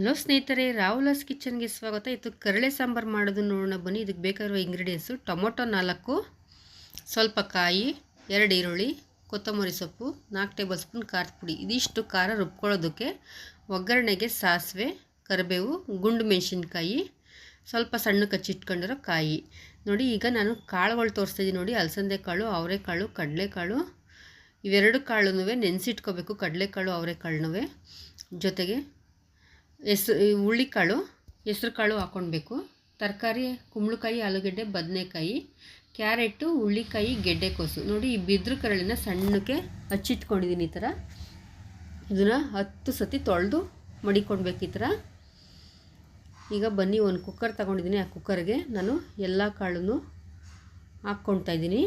Hello ಸ್ನೇಹಿತರೆ, ರಾಹುಲಸ್ ಕಿಚನ್ಗೆ ಸ್ವಾಗತ. ಇದು ಕರಳೆ ಸಾಂಬಾರು ಮಾಡೋದು ನೋಡೋಣ ಬನ್ನಿ. ಇದಕ್ಕೆ ಬೇಕಾಗಿರುವ ಇಂಗ್ರೀಡಿಯೆಂಟ್ಸು ಟೊಮೊಟೊ ನಾಲ್ಕು, ಸ್ವಲ್ಪ ಕಾಯಿ, ಎರಡು ಈರುಳ್ಳಿ, ಕೊತ್ತಂಬರಿ ಸೊಪ್ಪು, ನಾಲ್ಕು ಟೇಬಲ್ ಸ್ಪೂನ್ ಖಾರದ ಪುಡಿ. ಇದಿಷ್ಟು ಖಾರ ರುಬ್ಕೊಳ್ಳೋದಕ್ಕೆ ಒಗ್ಗರಣೆಗೆ ಸಾಸಿವೆ, ಕರಿಬೇವು, ಗುಂಡು ಮೆಣಸಿನ್ಕಾಯಿ, ಸ್ವಲ್ಪ ಸಣ್ಣ ಕಚ್ಚಿಟ್ಕೊಂಡಿರೋ ಕಾಯಿ. ನೋಡಿ, ಈಗ ನಾನು ಕಾಳುಗಳು ತೋರಿಸ್ತಿದ್ದೀನಿ ನೋಡಿ. ಅಲಸಂದೆ ಕಾಳು ಅವರೆಕಾಳು ಕಡಲೆಕಾಳು ಇವೆರಡು ಕಾಳುನೂ ನೆನೆಸಿಟ್ಕೋಬೇಕು. ಕಡಲೆಕಾಳು ಅವರೆಕಾಳುನೂ ಜೊತೆಗೆ ಹೆಸ್ರು ಹುಳ್ಳಿಕಾಳು ಹೆಸ್ರು ಕಾಳು ಹಾಕ್ಕೊಳ್ಬೇಕು ತರಕಾರಿ, ಕುಂಬಳಕಾಯಿ, ಆಲೂಗೆಡ್ಡೆ, ಬದನೆಕಾಯಿ, ಕ್ಯಾರೆಟು ಹುಳ್ಳಿಕಾಯಿ ಗೆಡ್ಡೆಕೋಸು. ನೋಡಿ, ಈ ಬಿದ್ರು ಕರಳಿನ ಸಣ್ಣಕ್ಕೆ ಹಚ್ಚಿಟ್ಕೊಂಡಿದ್ದೀನಿ ಈ ಥರ. ಇದನ್ನು ಹತ್ತು ಸತಿ ತೊಳೆದು ಮಡಿಕೊಳ್ಬೇಕು ಈ ಥರ. ಈಗ ಬನ್ನಿ, ಒಂದು ಕುಕ್ಕರ್ ತಗೊಂಡಿದ್ದೀನಿ ಆ ಕುಕ್ಕರ್ಗೆ. ನಾನು ಎಲ್ಲ ಕಾಳನ್ನು ಹಾಕ್ಕೊಳ್ತಾ ಇದ್ದೀನಿ.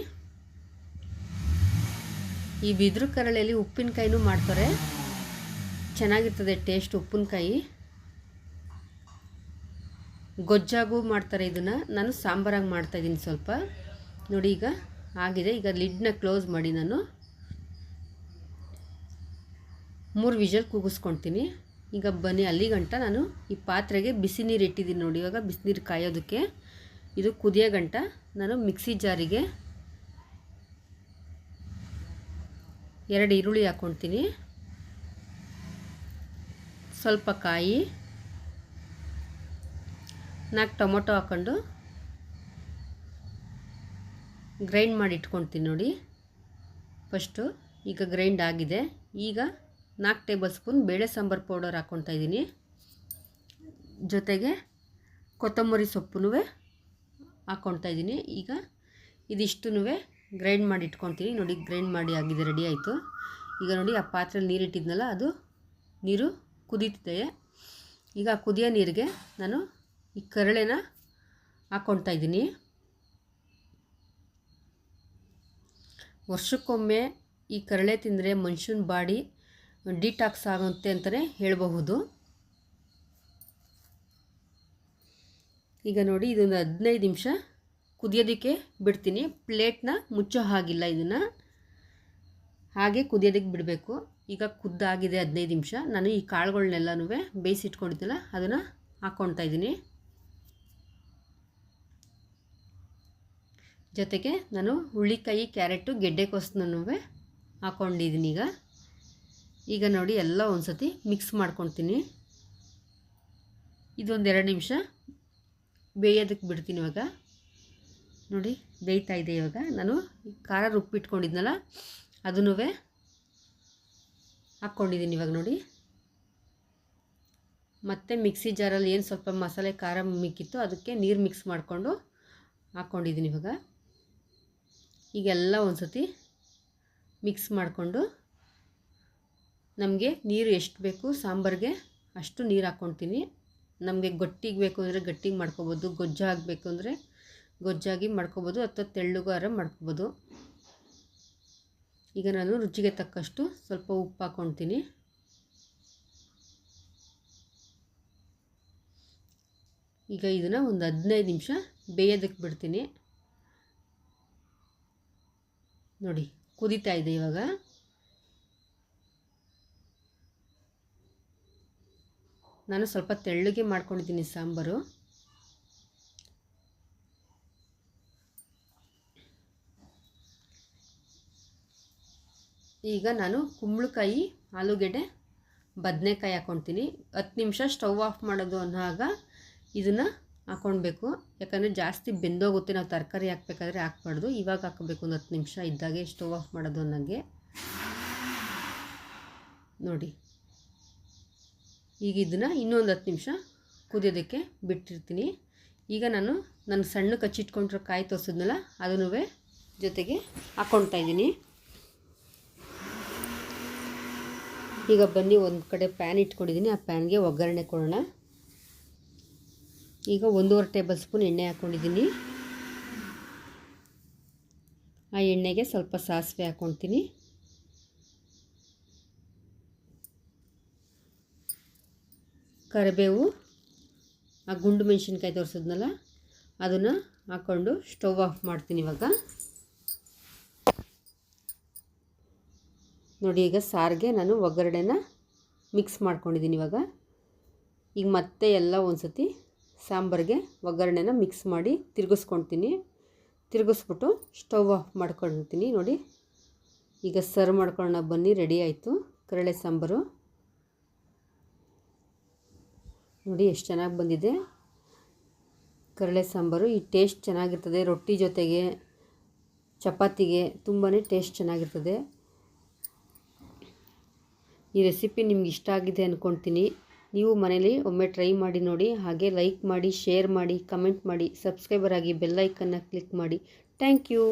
ಈ ಬಿದ್ರು ಕರಳೆಯಲ್ಲಿ ಉಪ್ಪಿನಕಾಯಿನೂ ಮಾಡ್ತಾರೆ. ಚೆನ್ನಾಗಿರ್ತದೆ ಟೇಸ್ಟ್ ಉಪ್ಪಿನಕಾಯಿ. ಗೊಜ್ಜಾಗೂ ಮಾಡ್ತಾರೆ ಇದನ್ನು. ನಾನು ಸಾಂಬಾರಾಗಿ ಮಾಡ್ತಾಯಿದ್ದೀನಿ ಸ್ವಲ್ಪ. ನೋಡಿ ಈಗ ಆಗಿದೆ. ಈಗ ಲಿಡ್ನ ಕ್ಲೋಸ್ ಮಾಡಿ ನಾನು. ಮೂರು ವಿಷಲ್ ಕೂಗಿಸ್ಕೊಳ್ತೀನಿ ಈಗ ಬನ್ನಿ, ಅಲ್ಲಿ ಗಂಟ ನಾನು ಈ ಪಾತ್ರೆಗೆ ಬಿಸಿ ನೀರು ಇಟ್ಟಿದ್ದೀನಿ ನೋಡಿ. ಇವಾಗ ಬಿಸಿನೀರು ಕಾಯೋದಕ್ಕೆ ಇದು ಕುದಿಯೋ ಗಂಟ. ನಾನು ಮಿಕ್ಸಿ ಜಾರಿಗೆ ಎರಡು ಈರುಳ್ಳಿ ಹಾಕ್ಕೊಳ್ತೀನಿ. ಸ್ವಲ್ಪ ಕಾಯಿ ನಾಲ್ಕು ಟೊಮೊಟೊ ಹಾಕ್ಕೊಂಡು ಗ್ರೈಂಡ್ ಮಾಡಿ ಇಟ್ಕೊಳ್ತೀನಿ ನೋಡಿ. ಫಸ್ಟು ಈಗ ಗ್ರೈಂಡ್ ಆಗಿದೆ. ಈಗ ನಾಲ್ಕು ಟೇಬಲ್ ಸ್ಪೂನ್ ಬೇಳೆ ಸಾಂಬಾರು ಪೌಡರ್ ಹಾಕ್ಕೊಳ್ತಾ ಇದ್ದೀನಿ. ಜೊತೆಗೆ ಕೊತ್ತಂಬರಿ ಸೊಪ್ಪು ಹಾಕ್ಕೊಳ್ತಾ ಇದ್ದೀನಿ. ಈಗ ಇದಿಷ್ಟು ಗ್ರೈಂಡ್ ಮಾಡಿ ಇಟ್ಕೊತೀನಿ ನೋಡಿ, ಗ್ರೈಂಡ್ ಮಾಡಿ ಆಗಿದೆ, ರೆಡಿ ಆಯಿತು. ಈಗ ನೋಡಿ, ಆ ಪಾತ್ರೆಯಲ್ಲಿ ನೀರಿಟ್ಟಿದ್ನಲ್ಲ ಅದು ನೀರು ಕುದೀತಿದೆ. ಈಗ ಕುದಿಯೋ ನೀರಿಗೆ ನಾನು ಈ ಕರಳೆನ ಹಾಕ್ಕೊಳ್ತಾ ಇದ್ದೀನಿ. ವರ್ಷಕ್ಕೊಮ್ಮೆ ಈ ಕರಳೆ ತಿಂದರೆ ಮನುಷ್ಯನ ಬಾಡಿ ಡಿಟಾಕ್ಸ್ ಆಗುತ್ತೆ ಅಂತಲೇ ಹೇಳಬಹುದು. ಈಗ ನೋಡಿ ಇದೊಂದು ಹದಿನೈದು ನಿಮಿಷ ಕುದಿಯೋದಕ್ಕೆ ಬಿಡ್ತೀನಿ. ಪ್ಲೇಟ್ನ ಮುಚ್ಚೋ ಹಾಗಿಲ್ಲ ಇದನ್ನು. ಹಾಗೆ ಕುದಿಯೋದಕ್ಕೆ ಬಿಡಬೇಕು. ಈಗ ಕುದ್ದಾಗಿದೆ ಹದಿನೈದು ನಿಮಿಷ. ನಾನು ಈ ಕಾಳುಗಳನ್ನೆಲ್ಲನೂ ಬೇಯಿಸಿಟ್ಕೊಂಡಿದ್ದಲ್ಲ, ಅದನ್ನು ಹಾಕ್ಕೊಳ್ತಾ ಇದ್ದೀನಿ. ಜೊತೆಗೆ ನಾನು ಹುಳ್ಳಿಕಾಯಿ ಕ್ಯಾರೆಟು ಗೆಡ್ಡೆಕೋಸನ್ನು ಹಾಕ್ಕೊಂಡಿದ್ದೀನಿ ಈಗ. ಈಗ ನೋಡಿ ಎಲ್ಲ ಒಂದು ಸತಿ ಮಿಕ್ಸ್ ಮಾಡ್ಕೊತೀನಿ ಇದೊಂದು ಎರಡು ನಿಮಿಷ ಬೇಯೋದಕ್ಕೆ ಬಿಡ್ತೀನಿ ಇವಾಗ. ನೋಡಿ ಬೇಯ್ತಾ ಇದೆ ಇವಾಗ. ನಾನು ಖಾರ ರುಬ್ಬಿಟ್ಕೊಂಡಿದ್ನಲ್ಲ ಅದನ್ನೂ ಹಾಕ್ಕೊಂಡಿದ್ದೀನಿ ಇವಾಗ ನೋಡಿ. ಮತ್ತು ಮಿಕ್ಸಿ ಜಾರಲ್ಲಿ ಏನು ಸ್ವಲ್ಪ ಮಸಾಲೆ, ಖಾರ ಮಿಕ್ಕಿತ್ತು ಅದಕ್ಕೆ ನೀರು ಮಿಕ್ಸ್ ಮಾಡಿಕೊಂಡು ಹಾಕ್ಕೊಂಡಿದ್ದೀನಿ ಇವಾಗ. ಈಗೆಲ್ಲ ಒಂದು ಸತಿ ಮಿಕ್ಸ್ ಮಾಡಿಕೊಂಡು ನಮಗೆ ನೀರು ಎಷ್ಟು ಬೇಕು, ಸಾಂಬಾರಿಗೆ ಅಷ್ಟು ನೀರು ಹಾಕ್ಕೊಳ್ತೀನಿ. ನಮಗೆ ಗಟ್ಟಿಗೆ ಬೇಕು ಅಂದರೆ ಗಟ್ಟಿಗೆ ಮಾಡ್ಕೊಬೋದು ಗೊಜ್ಜಾಗಬೇಕು ಅಂದರೆ ಗೊಜ್ಜಾಗಿ ಮಾಡ್ಕೊಬೋದು ಅಥವಾ ತೆಳ್ಳಗಾರ ಮಾಡ್ಕೋಬೋದು. ಈಗ ನಾನು ರುಚಿಗೆ ತಕ್ಕಷ್ಟು ಸ್ವಲ್ಪ ಉಪ್ಪು ಹಾಕ್ಕೊಳ್ತೀನಿ. ಈಗ ಇದನ್ನು ಒಂದು ಹದಿನೈದು ನಿಮಿಷ ಬೇಯೋದಕ್ಕೆ ಬಿಡ್ತೀನಿ. ನೋಡಿ, ಕುದೀತಾ ಇದೆ ಇವಾಗ. ನಾನು ಸ್ವಲ್ಪ ತೆಳ್ಳಗೆ ಮಾಡ್ಕೊಂಡಿದ್ದೀನಿ ಸಾಂಬಾರು. ಈಗ ನಾನು ಕುಂಬಳಕಾಯಿ, ಆಲೂಗೆಡ್ಡೆ, ಬದನೆಕಾಯಿ ಹಾಕ್ಕೊಳ್ತೀನಿ. ಹತ್ತು ನಿಮಿಷ ಸ್ಟವ್ ಆಫ್ ಮಾಡೋದು ಅನ್ನೋವಾಗ ಇದನ್ನು ಹಾಕ್ಕೊಳ್ಬೇಕು ಯಾಕಂದರೆ ಜಾಸ್ತಿ ಬೆಂದೋಗುತ್ತೆ, ನಾವು ತರಕಾರಿ ಹಾಕ್ಬೇಕಾದ್ರೆ ಹಾಕ್ಬಾರ್ದು. ಇವಾಗ ಹಾಕಬೇಕು ಒಂದು ಹತ್ತು ನಿಮಿಷ. ಇದ್ದಾಗೆ ಸ್ಟವ್ ಆಫ್ ಮಾಡೋದು ಅನ್ನೋಂಗೆ. ನೋಡಿ. ಈಗ ಇದನ್ನು ಇನ್ನೊಂದು ಹತ್ತು ನಿಮಿಷ ಕುದಿಯೋದಕ್ಕೆ ಬಿಟ್ಟಿರ್ತೀನಿ. ಈಗ ನಾನು ನನ್ನ ಸಣ್ಣ ಕಚ್ಚಿಟ್ಕೊಂಡಿರೋ ಕಾಯಿ ತೋರಿಸಿದ್ನಲ್ಲ, ಅದನ್ನು ಜೊತೆಗೆ ಹಾಕ್ಕೊಳ್ತಾ ಇದ್ದೀನಿ. ಈಗ ಬನ್ನಿ, ಒಂದು ಕಡೆ ಪ್ಯಾನ್ ಇಟ್ಕೊಂಡಿದ್ದೀನಿ. ಆ ಪ್ಯಾನ್ಗೆ ಒಗ್ಗರಣೆ ಕೊಡೋಣ. ಈಗ ಒಂದೂವರೆ ಟೇಬಲ್ ಸ್ಪೂನ್ ಎಣ್ಣೆ ಹಾಕ್ಕೊಂಡಿದ್ದೀನಿ ಆ ಎಣ್ಣೆಗೆ ಸ್ವಲ್ಪ ಸಾಸಿವೆ ಹಾಕ್ಕೊಳ್ತೀನಿ ಕರಿಬೇವು, ಆ ಗುಂಡು ಮೆಣಸಿನ್ಕಾಯಿ ತೋರಿಸಿದ್ನಲ್ಲ, ಅದನ್ನು ಹಾಕ್ಕೊಂಡು ಸ್ಟವ್ ಆಫ್ ಮಾಡ್ತೀನಿ ಇವಾಗ. ನೋಡಿ, ಈಗ ಸಾರಿಗೆ ನಾನು ಒಗ್ಗರಣೆನ ಮಿಕ್ಸ್ ಮಾಡ್ಕೊಂಡಿದ್ದೀನಿ ಇವಾಗ. ಈಗ ಮತ್ತೆ ಎಲ್ಲ ಒಂದು ಸತಿ ಸಾಂಬಾರಿಗೆ ಒಗ್ಗರಣೆನ ಮಿಕ್ಸ್ ಮಾಡಿ ತಿರುಗಿಸ್ಕೊಳ್ತೀನಿ ತಿರುಗಿಸ್ಬಿಟ್ಟು ಸ್ಟವ್ ಆಫ್ ಮಾಡ್ಕೊಳ್ತೀನಿ ನೋಡಿ. ಈಗ ಸರ್ವ್ ಮಾಡ್ಕೊಳ್ಳೋಣ ಬನ್ನಿ ರೆಡಿ ಆಯಿತು. ಕರಳೆ ಸಾಂಬಾರು. ನೋಡಿ ಎಷ್ಟು ಚೆನ್ನಾಗಿ ಬಂದಿದೆ. ಕರಳೆ ಸಾಂಬಾರು, ಈ ಟೇಸ್ಟ್ ಚೆನ್ನಾಗಿರ್ತದೆ. ರೊಟ್ಟಿ ಜೊತೆಗೆ, ಚಪಾತಿಗೆ ತುಂಬಾ ಟೇಸ್ಟ್ ಚೆನ್ನಾಗಿರ್ತದೆ. ಈ ರೆಸಿಪಿ ನಿಮ್ಗೆ ಇಷ್ಟ ಆಗಿದೆ ಅಂದ್ಕೊಳ್ತೀನಿ ನೀವು ಮನೇಲಿ ಒಮ್ಮೆ ಟ್ರೈ ಮಾಡಿ ನೋಡಿ, ಹಾಗೆ ಲೈಕ್ ಮಾಡಿ ಶೇರ್ ಮಾಡಿ ಕಮೆಂಟ್ ಮಾಡಿ ಸಬ್ಸ್ಕ್ರೈಬರ್ ಆಗಿ ಬೆಲ್ಲೈಕನ್ನು ಕ್ಲಿಕ್ ಮಾಡಿ. Thank you